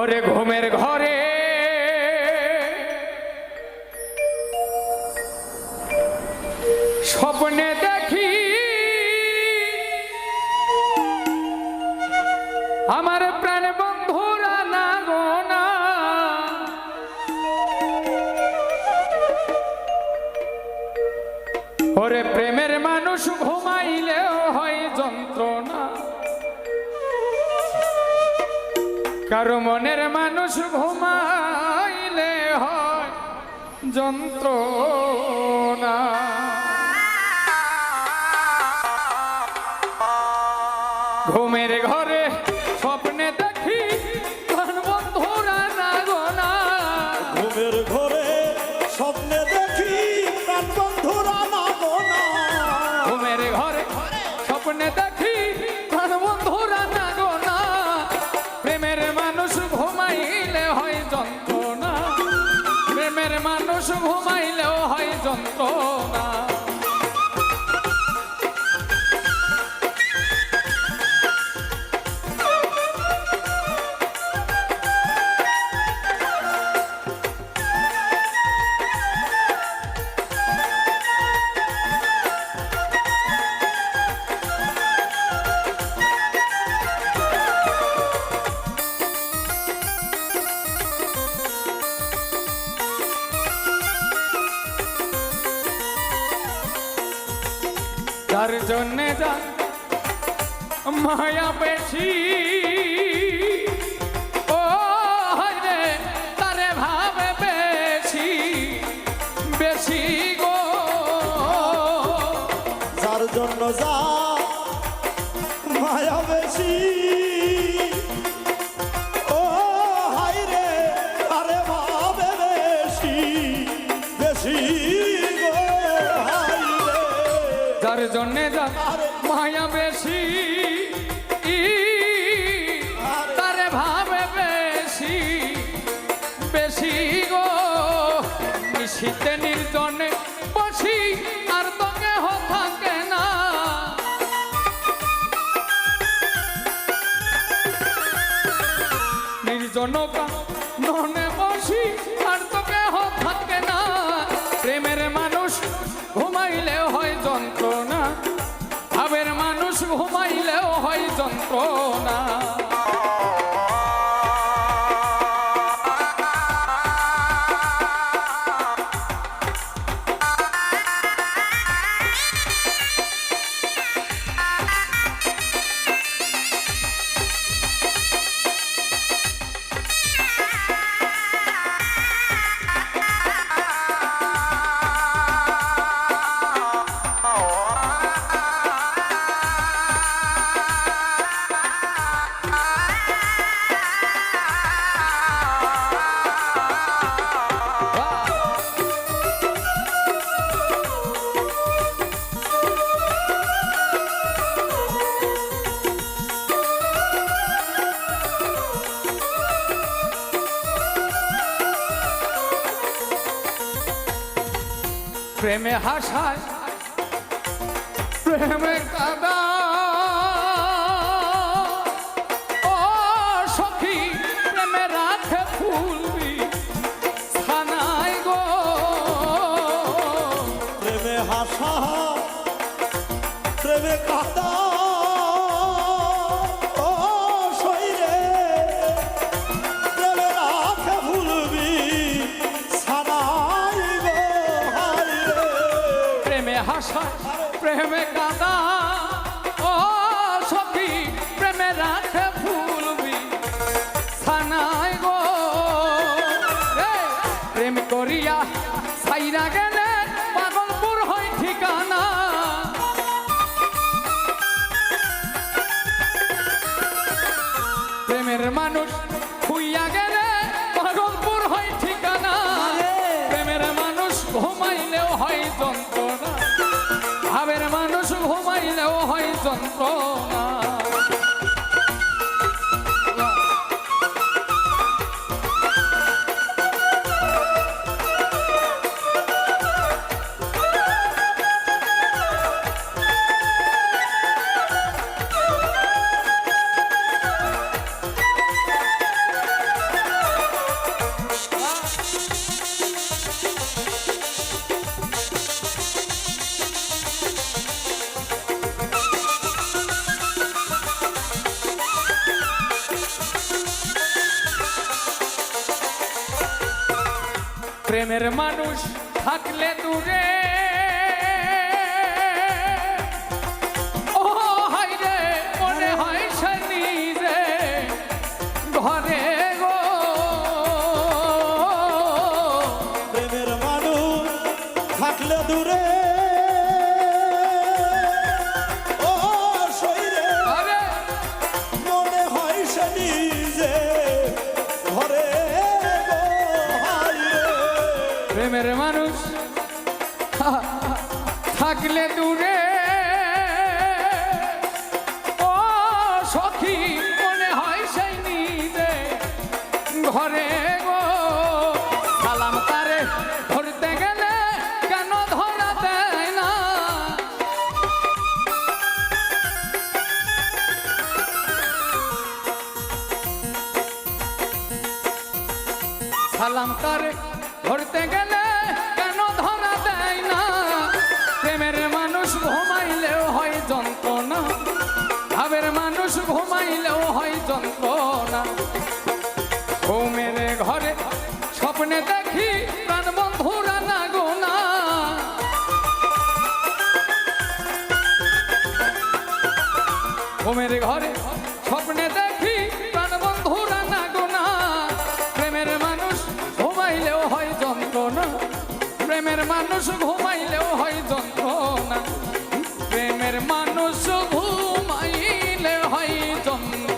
ওরে ঘুমের ঘরে। স্বপ্নে দেখি আমার প্রাণ কারও মনের মানুষ ঘুমাইলে হয় যন্ত্রণা। ঘুমের ঘরে স্বপ্নে দেখি বন্ধুরা না গো ঘুমের ঘরে স্বপ্নে দেখি প্রাণ বন্ধুরা না ঘুমের ঘরে স্বপ্নে হয় তার জন্যে যা মায়া বেশি। ও রে তারে ভাবে বেশি বেশি জন্যে যা মায়া বেশি। তারে ভাবে বেশি বেশি গো। নিশীতে নির্জনে বসি আর তো কেহ থাকে না। নির্জনকা ননে বসি আর যন্ত্রণা। প্রেমে হাসায়। প্রেমে কাদা। ও সখী, প্রেমে রাখে ফুলবি ছানাই গো। প্রেমে হাসা প্রেমে কাদা। প্রেমে হাসায় প্রেমে কাদা। ও সখী প্রেমে রাখে ফুলবি ছানাই গো। রে, প্রেম করিয়া সাইরা গেলে পাগলপুর হয় ঠিকানা। প্রেমের মানুষ খুইয়া গেলে পাগলপুর হয় ঠিকানা। প্রেমের মানুষ ঘুমাইলেও হয় যন্ত্রণা। ভাবের মানুষ ঘুমাইলেও হয় যন্ত্রণা। প্রেমের মানুষ থাকলে দূরে থাকলে দূরে মানুষ। থাকলে দূরে। ও সখী, মনে হয় সেই নিজে ঘরে গো, সালাম তারে। গেলে কেন ধরতে গেলে ঘুমের ঘরে স্বপ্নে দেখি প্রাণবন্ধু না গোনা। প্রেমের মানুষ ঘুমাইলেও হয় যন্ত্রণা। প্রেমের মানুষ ঘুমাইলেও হয় যন্ত্রণা। প্রেমের মানুষ ঘুমাইলে হয় যন্ত্রণা।